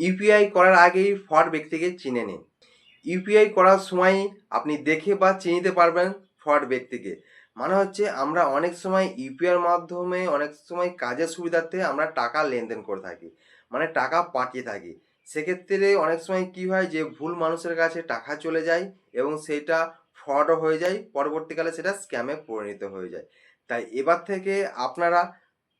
UPI করার আগেই fraud ব্যক্তিকে চিনে নিন। ইউপিআই করার সময় আপনি দেখে বা চিনতে পারবেন ফ্রড ব্যক্তিকে। মানে হচ্ছে আমরা অনেক সময় ইউপিআইয়ের মাধ্যমে, অনেক সময় কাজের সুবিধার্থে আমরা টাকা লেনদেন করে থাকি। মানে টাকা পাঠিয়ে থাকি। সেক্ষেত্রে অনেক সময় কি হয় যে ভুল মানুষের কাছে টাকা চলে যায় এবং সেটা ফ্রডও হয়ে যায়, পরবর্তীকালে সেটা স্ক্যামে পরিণত হয়ে যায়। তাই এবার থেকে আপনারা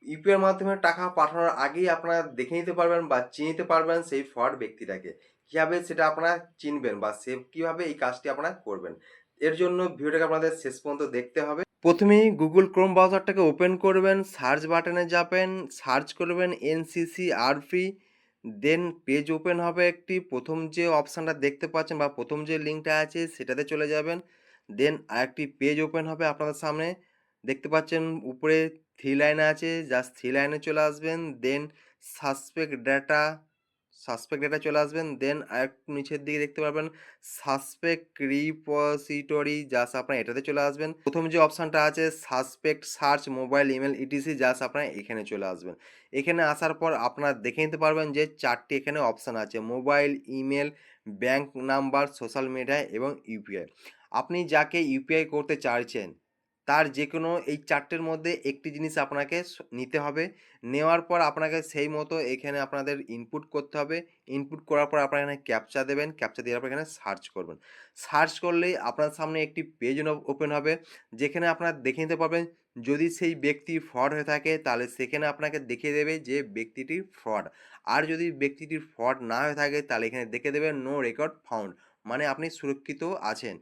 ইউপিআইয়ের মাধ্যমে টাকা পাঠানোর আগেই আপনারা দেখে নিতে পারবেন বা চিনতে পারবেন সেই ফ্রড ব্যক্তিটাকে। কীভাবে সেটা আপনারা চিনবেন বা সে কীভাবে এই কাজটি আপনারা করবেন? এর জন্য ভিডিওটাকে আপনাদের শেষ পর্যন্ত দেখতে হবে। প্রথমেই গুগল ক্রোম ব্রাউজারটাকে ওপেন করবেন সার্চ বাটনে যাবেন সার্চ করবেন NCC RP then page open হবে একটি। প্রথম যে অপশানটা দেখতে পাচ্ছেন বা প্রথম যে লিঙ্কটা আছে সেটাতে চলে যাবেন। দেন আরেকটি পেজ ওপেন হবে আপনাদের সামনে। দেখতে পাচ্ছেন উপরে থ্রি লাইন আছে জাস্ট থ্রি লাইনে চলে আসবেন then suspect data suspect data চলে আসবেন দেন আরেকটু নিচের দিকে দেখতে পারবেন সাসপেক্ট রিপোজিটরি জাস্ট আপনার এটাতে চলে আসবেন। প্রথম যে অপশানটা আছে suspect search mobile email ETC just আপনার এখানে চলে আসবেন। এখানে আসার পর আপনার দেখে নিতে পারবেন যে চারটি এখানে অপশান আছে mobile email bank number social media এবং ইউপিআই আপনি যাকে ইউপিআই করতে চাইছেন তার যে কোনো এই চারটের মধ্যে একটি জিনিস আপনাকে নিতে হবে। নেওয়ার পর আপনাকে সেই মতো এখানে আপনাদের ইনপুট করতে হবে। ইনপুট করার পর আপনারা এখানে ক্যাপচা দেবেন। ক্যাপচা দেওয়ার পর এখানে সার্চ করবেন। সার্চ করলেই আপনার সামনে একটি পেজ ওপেন হবে। যেখানে আপনারা দেখে নিতে পারবেন, যদি সেই ব্যক্তি ফ্রড হয়ে থাকে, তাহলে সেখানে আপনাকে দেখিয়ে দেবে যে ব্যক্তিটি ফ্রড আর যদি ব্যক্তিটি ফ্রড না হয়ে থাকে, তাহলে এখানে দেখে দেবে নো রেকর্ড ফাউন্ড মানে আপনি সুরক্ষিত আছেন।